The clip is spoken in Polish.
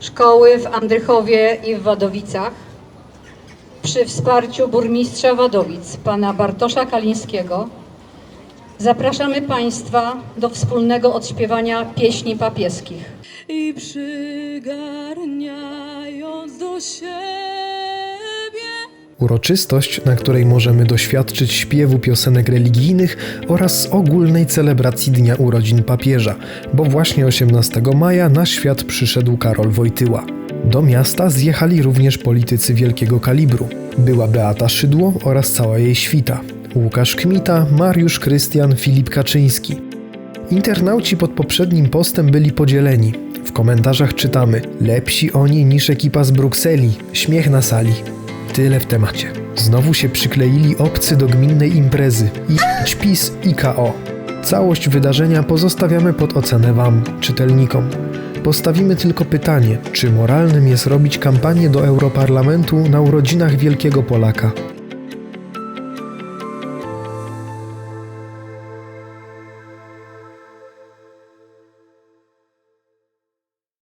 szkoły w Andrychowie i w Wadowicach przy wsparciu burmistrza Wadowic, pana Bartosza Kalińskiego, zapraszamy Państwa do wspólnego odśpiewania pieśni papieskich. i przygarniając do siebie. Uroczystość, na której możemy doświadczyć śpiewu piosenek religijnych oraz ogólnej celebracji Dnia Urodzin Papieża, bo właśnie 18 maja na świat przyszedł Karol Wojtyła. Do miasta zjechali również politycy wielkiego kalibru. Była Beata Szydło oraz cała jej świta. Łukasz Kmita, Mariusz Krystian, Filip Kaczyński. Internauci pod poprzednim postem byli podzieleni. W komentarzach czytamy: Lepsi oni niż ekipa z Brukseli, śmiech na sali. Tyle w temacie. Znowu się przykleili obcy do gminnej imprezy i PiS i KO. Całość wydarzenia pozostawiamy pod ocenę Wam, czytelnikom. Postawimy tylko pytanie, czy moralnym jest robić kampanię do Europarlamentu na urodzinach wielkiego Polaka.